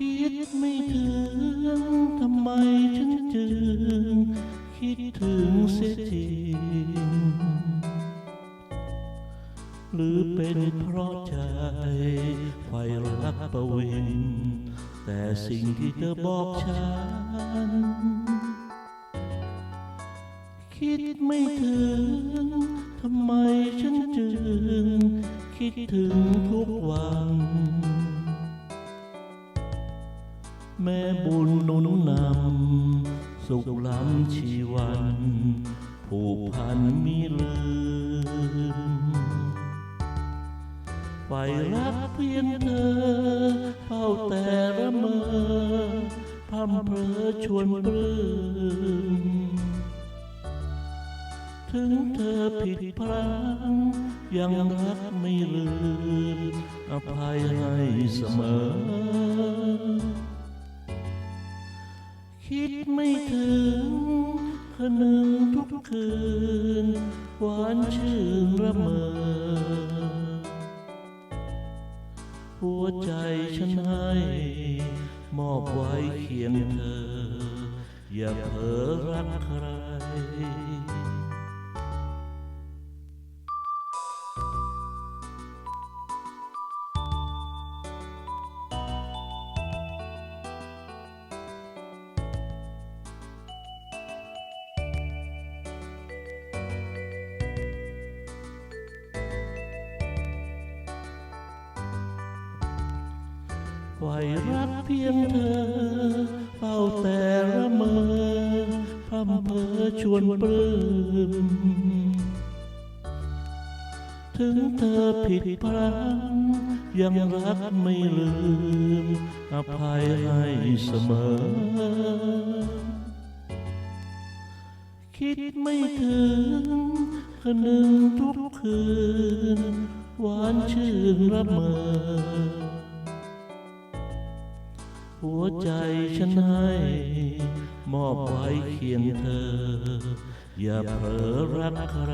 คิดไม่ถึงทำไมฉันจึง คิดถึงเสียจริงหรือเป็นเพราะใจไฟรักประวินแต่สิ่งที่เธอบอกฉัน คิดไม่ถึงทำไมฉันจึง คิดถึงทุกวัน แม่บุญนุนนำ สุขล้ำชีวัน ผูกพันมีลืมไฟรักเพียงเธอเฝ้าแต่ละเมอพำเพอชวนปลื้มถึงเธอผิดพลังยังรักไม่ลืมอภัยให้เสมอ คิดไม่ถึงคืนหนึ่งทุกคืน หวานชื่นระเมอ หัวใจฉันให้ มอบไว้เคียงเธอ อย่าเผลอรักใคร ไฟรักเพียงเธอเฝ้าแต่ละเมอพำเพอชวนปลื้มถึงเธอผิดพลั้งยังรักไม่ลืม อภัยให้เสมอ คิดไม่ถึงคืนหนึ่งทุกคืน หวานชื่นระเมอ หัวใจฉันให้ มอบไว้เคียงเธอ อย่าเผลอรักใคร